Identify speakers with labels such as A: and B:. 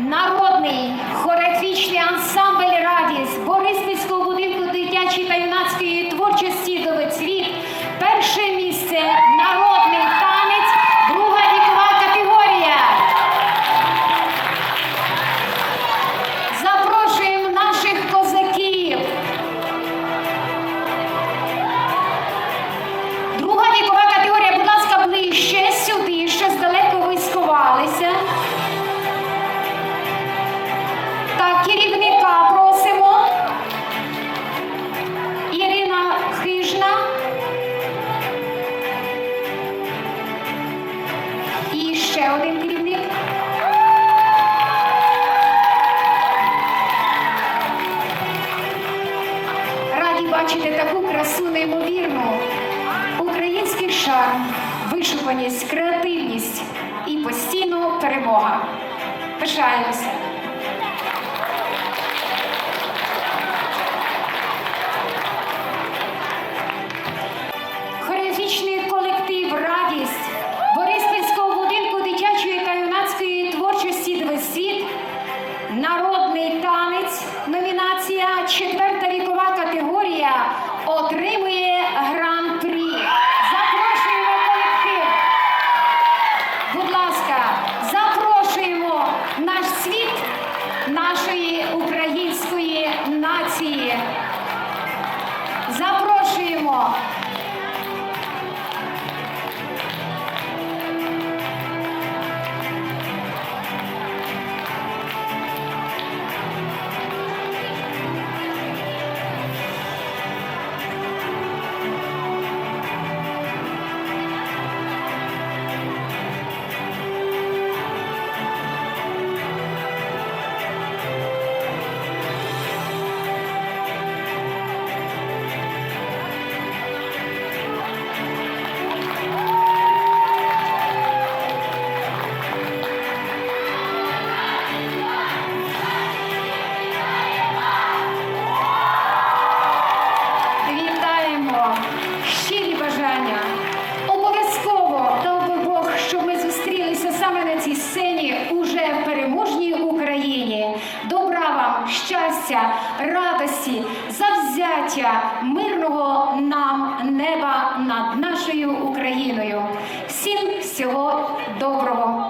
A: Народний хореографічний ансамбль радість Борис один керівник. Раді бачити таку красу неймовірну, український шарм, вишуканість, креативність і постійно перемога. Пишаємося. kidnap щастя, радості, завзяття мирного нам неба над нашою Україною. Всім всього доброго.